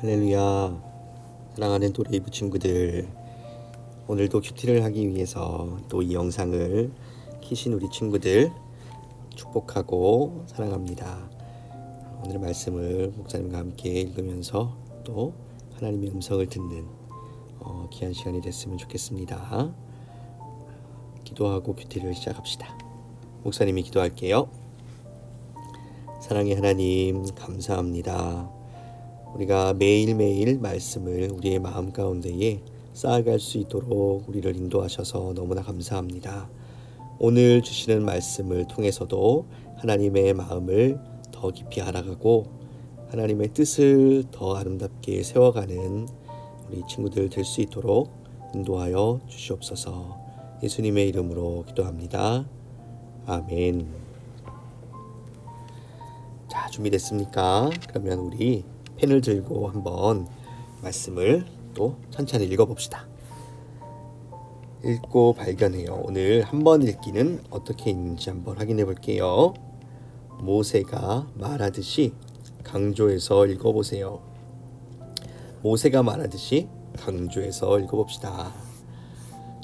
할렐루야. 사랑하는 도레이브 친구들 오늘도 큐티를 하기 위해서 또 이 영상을 키신 우리 친구들 축복하고 사랑합니다. 오늘 말씀을 목사님과 함께 읽으면서 또 하나님의 음성을 듣는 어, 귀한 시간이 됐으면 좋겠습니다. 기도하고 큐티를 시작합시다 목사님이 기도할게요 사랑의 하나님 감사합니다 우리가 매일매일 말씀을 우리의 마음 가운데에 쌓아갈 수 있도록 우리를 인도하셔서 너무나 감사합니다. 오늘 주시는 말씀을 통해서도 하나님의 마음을 더 깊이 알아가고 하나님의 뜻을 더 아름답게 세워가는 우리 친구들 될 수 있도록 인도하여 주시옵소서 예수님의 이름으로 기도합니다. 아멘. 자, 준비됐습니까? 그러면 우리 펜을 들고 한번 말씀을 또 천천히 읽어봅시다. 읽고 발견해요. 오늘 한 번 읽기는 어떻게 읽는지 한번 확인해 볼게요. 모세가 말하듯이 강조해서 읽어보세요. 모세가 말하듯이 강조해서 읽어봅시다.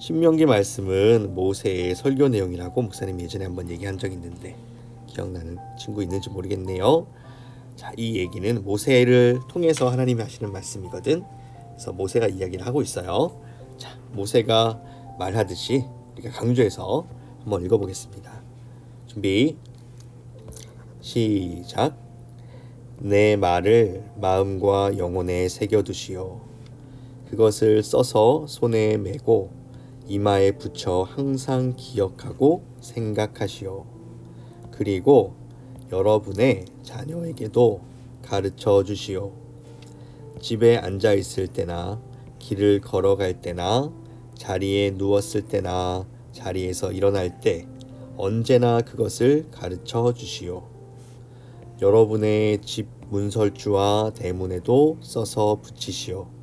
신명기 말씀은 모세의 설교 내용이라고 목사님 예전에 한번 얘기한 적 있는데 기억나는 친구 있는지 모르겠네요. 자, 이 얘기는 모세를 통해서 하나님이 하시는 말씀이거든. 그래서 모세가 이야기를 하고 있어요. 자, 모세가 말하듯이 우리가 강조해서 한번 읽어보겠습니다. 준비. 시작. 내 말을 마음과 영혼에 새겨두시오. 그것을 써서 손에 메고 이마에 붙여 항상 기억하고 생각하시오. 그리고 여러분의 자녀에게도 가르쳐 주시오. 집에 앉아 있을 때나 길을 걸어갈 때나 자리에 누웠을 때나 자리에서 일어날 때 언제나 그것을 가르쳐 주시오. 여러분의 집 문설주와 대문에도 써서 붙이시오.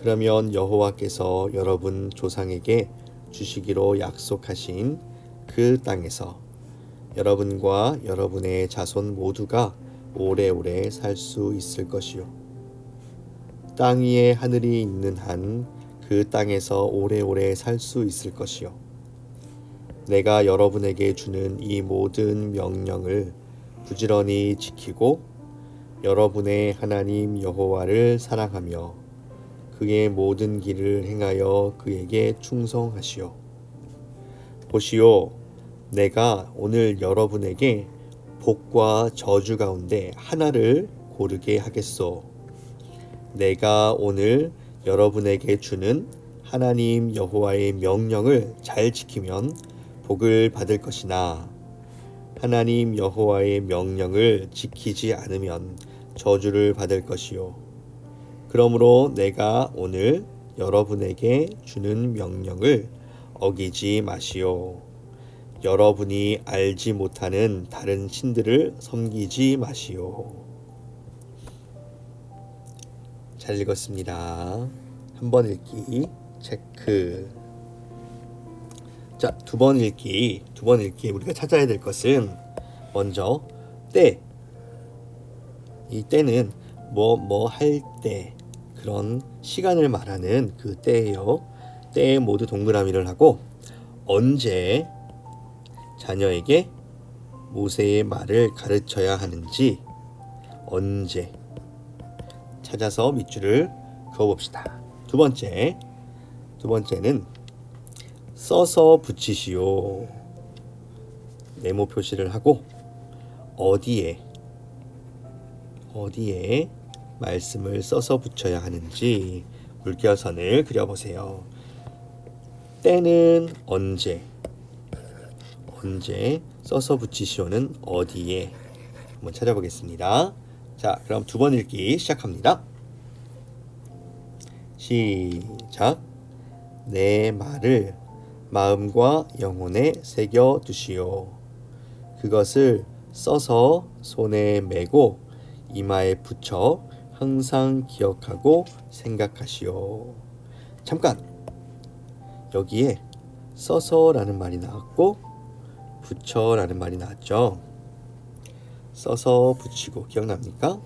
그러면 여호와께서 여러분 조상에게 주시기로 약속하신 그 땅에서 여러분과 여러분의 자손 모두가 오래오래 살 수 있을 것이요. 땅 위에 하늘이 있는 한 그 땅에서 오래오래 살 수 있을 것이요. 내가 여러분에게 주는 이 모든 명령을 부지런히 지키고 여러분의 하나님 여호와를 사랑하며 그의 모든 길을 행하여 그에게 충성하시오. 보시오, 내가 오늘 여러분에게 복과 저주 가운데 하나를 고르게 하겠소. 내가 오늘 여러분에게 주는 하나님 여호와의 명령을 잘 지키면 복을 받을 것이나 하나님 여호와의 명령을 지키지 않으면 저주를 받을 것이요. 그러므로 내가 오늘 여러분에게 주는 명령을 어기지 마시오. 여러분이 알지 못하는 다른 신들을 섬기지 마시오. 잘 읽었습니다. 한 번 읽기 체크. 자, 두 번 읽기. 두 번 읽기 우리가 찾아야 될 것은 먼저 때. 이 때는 뭐 뭐 할 때 그런 시간을 말하는 그 때예요. 때에 모두 동그라미를 하고 언제 자녀에게 모세의 말을 가르쳐야 하는지 언제 찾아서 밑줄을 그어봅시다. 두 번째, 두 번째는 써서 붙이시오. 네모 표시를 하고 어디에 어디에 말씀을 써서 붙여야 하는지 물결선을 그려보세요. 때는 언제 언제 써서 붙이시오는 어디에 한번 찾아보겠습니다. 자, 그럼 두 번 읽기 시작합니다. 시작. 내 말을 마음과 영혼에 새겨 두시오. 그것을 써서 손에 메고 이마에 붙여 항상 기억하고 생각하시오. 잠깐. 여기에 써서라는 말이 나왔고 붙여라는 말이 나왔죠. 써서 붙이고 기억납니까?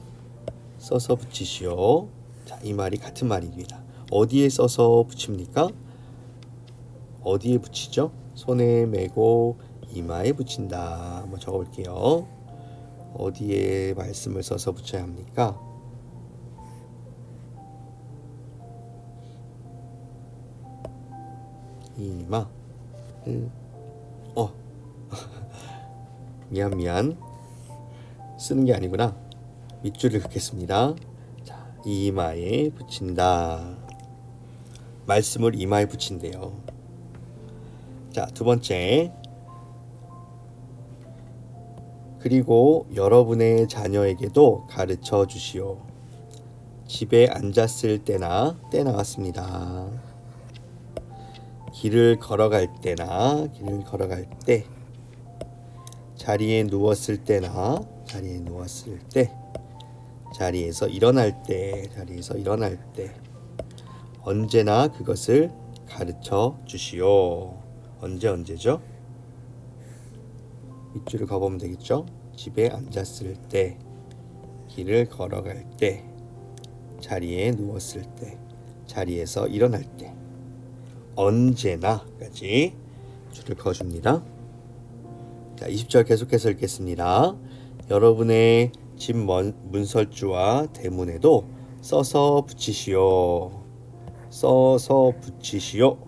써서 붙이시오. 자, 이 말이 같은 말입니다. 어디에 써서 붙입니까? 어디에 붙이죠? 손에 메고 이마에 붙인다. 한번 적어볼게요. 어디에 말씀을 써서 붙여야 합니까? 이마. 음. 어. 미안 미안. 쓰는 게 아니구나. 밑줄을 긋겠습니다. 자, 이마에 붙인다. 말씀을 이마에 붙인대요. 자, 두 번째. 그리고 여러분의 자녀에게도 가르쳐 주시오. 집에 앉았을 때나 때 나왔습니다. 길을 걸어갈 때나 길을 걸어갈 때 자리에 누웠을 때나 자리에 누웠을 때 자리에서 일어날 때 자리에서 일어날 때 언제나 그것을 가르쳐 주시오. 언제 언제죠? 밑줄을 가보면 되겠죠? 집에 앉았을 때, 길을 걸어갈 때, 자리에 누웠을 때, 자리에서 일어날 때, 언제나까지 줄을 그어줍니다. 자, 20절 계속해서 읽겠습니다. 여러분의 집 먼- 문설주와 대문에도 써서 붙이시오. 써서 붙이시오.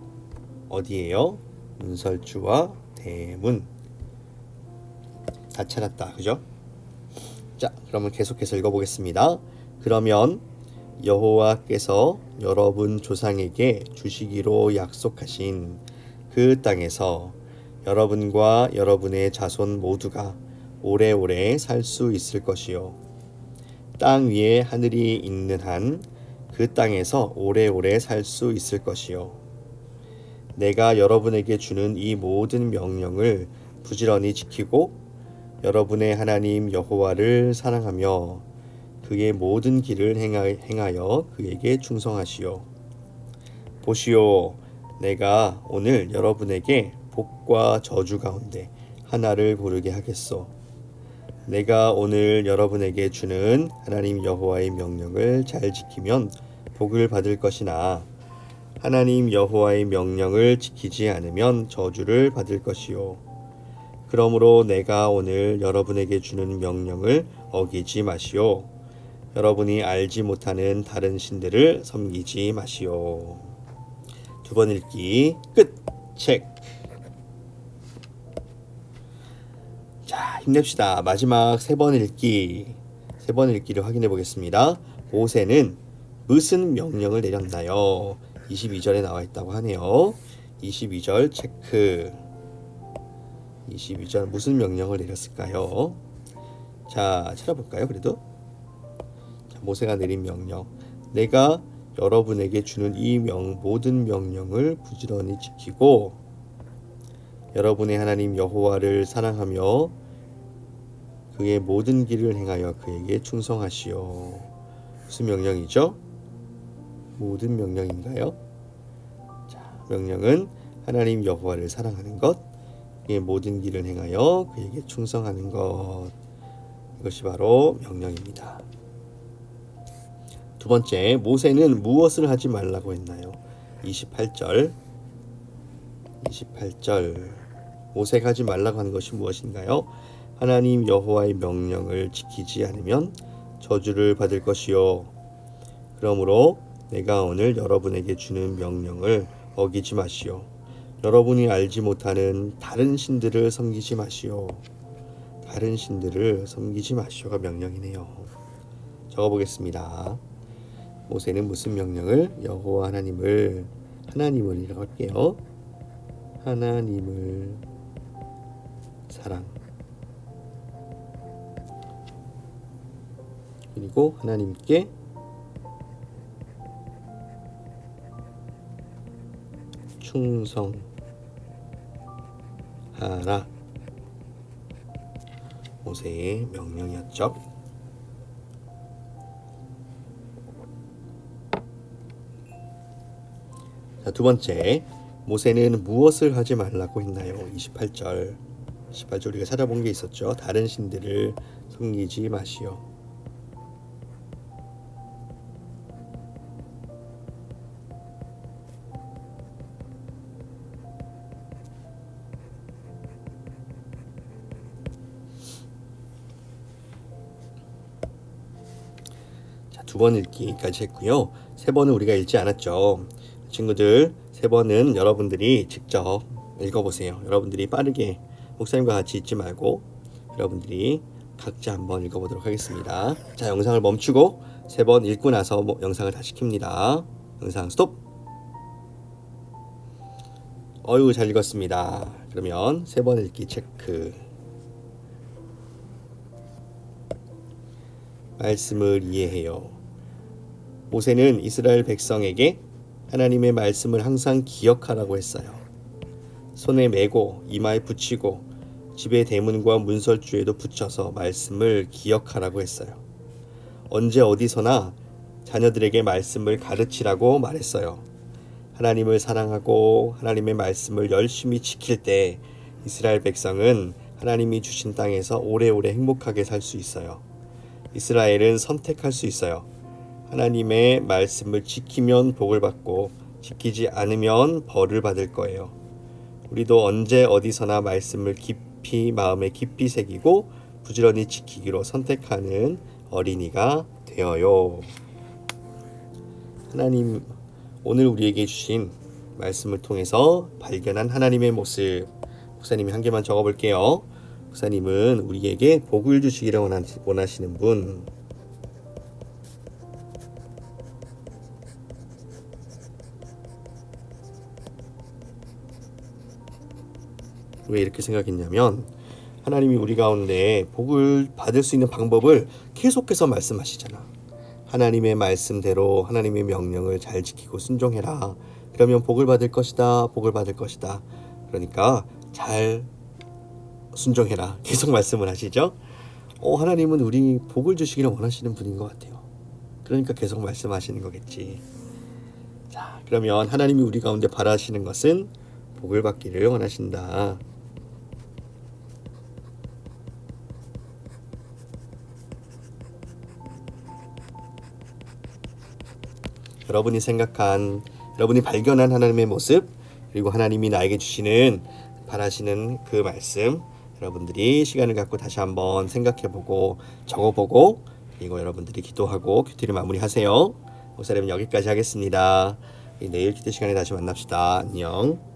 어디에요? 문설주와 대문. 다 찾았다. 그죠? 자, 그러면 계속해서 읽어보겠습니다. 그러면 여호와께서 여러분 조상에게 주시기로 약속하신 그 땅에서 여러분과 여러분의 자손 모두가 오래오래 살 수 있을 것이요. 땅 위에 하늘이 있는 한 그 땅에서 오래오래 살 수 있을 것이요. 내가 여러분에게 주는 이 모든 명령을 부지런히 지키고 여러분의 하나님 여호와를 사랑하며 그의 모든 길을 행하- 행하여 그에게 충성하시오. 보시오, 내가 오늘 여러분에게 복과 저주 가운데 하나를 고르게 하겠소. 내가 오늘 여러분에게 주는 하나님 여호와의 명령을 잘 지키면 복을 받을 것이나 하나님 여호와의 명령을 지키지 않으면 저주를 받을 것이요. 그러므로 내가 오늘 여러분에게 주는 명령을 어기지 마시오. 여러분이 알지 못하는 다른 신들을 섬기지 마시오. 두 번 읽기 끝. 책. 자, 힘냅시다. 마지막 세 번 읽기. 세 번 읽기를 확인해 보겠습니다. 모세는 무슨 명령을 내렸나요? 22절에 나와 있다고 하네요. 22절 체크. 22절 무슨 명령을 내렸을까요? 자, 찾아볼까요? 그래도 자, 모세가 내린 명령. 내가 여러분에게 주는 이 명, 모든 명령을 부지런히 지키고 여러분의 하나님 여호와를 사랑하며 그의 모든 길을 행하여 그에게 충성하시오. 무슨 명령이죠? 모든 명령인가요? 자, 명령은 하나님 여호와를 사랑하는 것, 그의 모든 길을 행하여 그에게 충성하는 것. 이것이 바로 명령입니다. 두 번째, 모세는 무엇을 하지 말라고 했나요? 28절. 28절. 모세가 하지 말라고 하는 것이 무엇인가요? 하나님 여호와의 명령을 지키지 않으면 저주를 받을 것이요. 그러므로 내가 오늘 여러분에게 주는 명령을 어기지 마시오. 여러분이 알지 못하는 다른 신들을 섬기지 마시오. 다른 신들을 섬기지 마시오가 명령이네요. 적어보겠습니다. 모세는 무슨 명령을 여호와 하나님을 하나님을이라고 할게요. 하나님을 사랑 그리고 하나님께 충성하라 모세의 명령이었죠. 자, 두 번째 모세는 무엇을 하지 말라고 했나요? 28절 18절 우리가 찾아본 게 있었죠. 다른 신들을 섬기지 마시오. 자, 두번 읽기까지 했고요. 세 번은 우리가 읽지 않았죠. 친구들, 세 번은 여러분들이 직접 읽어보세요. 여러분들이 빠르게 목사님과 같이 읽지 말고 여러분들이 각자 한번 읽어보도록 하겠습니다. 자, 영상을 멈추고 세 번 읽고 나서 뭐 영상을 다시 킵니다. 영상 스톱. 어유 잘 읽었습니다. 그러면 세 번 읽기 체크. 말씀을 이해해요. 모세는 이스라엘 백성에게 하나님의 말씀을 항상 기억하라고 했어요. 손에 메고 이마에 붙이고 집의 대문과 문설주에도 붙여서 말씀을 기억하라고 했어요. 언제 어디서나 자녀들에게 말씀을 가르치라고 말했어요. 하나님을 사랑하고 하나님의 말씀을 열심히 지킬 때 이스라엘 백성은 하나님이 주신 땅에서 오래오래 행복하게 살 수 있어요. 이스라엘은 선택할 수 있어요. 하나님의 말씀을 지키면 복을 받고 지키지 않으면 벌을 받을 거예요. 우리도 언제 어디서나 말씀을 깊이 마음에 깊이 새기고 부지런히 지키기로 선택하는 어린이가 되어요. 하나님 오늘 우리에게 주신 말씀을 통해서 발견한 하나님의 모습 목사님이 한 개만 적어 볼게요. 목사님은 우리에게 복을 주시기를 원하- 원하시는 분. 왜 이렇게 생각했냐면 하나님이 우리 가운데 복을 받을 수 있는 방법을 계속해서 말씀하시잖아. 하나님의 말씀대로 하나님의 명령을 잘 지키고 순종해라. 그러면 복을 받을 것이다. 복을 받을 것이다. 그러니까 잘 순종해라. 계속 말씀을 하시죠. 어, 하나님은 우리 복을 주시기를 원하시는 분인 것 같아요. 그러니까 계속 말씀하시는 거겠지. 자, 그러면 하나님이 우리 가운데 바라시는 것은 복을 받기를 원하신다. 여러분이 생각한, 여러분이 발견한 하나님의 모습, 그리고 하나님이 나에게 주시는 바라시는 그 말씀, 여러분들이 시간을 갖고 다시 한번 생각해보고 적어보고 그리고 여러분들이 기도하고 큐티를 마무리하세요. 목사님은 여기까지 하겠습니다. 내일 큐티 시간에 다시 만납시다. 안녕.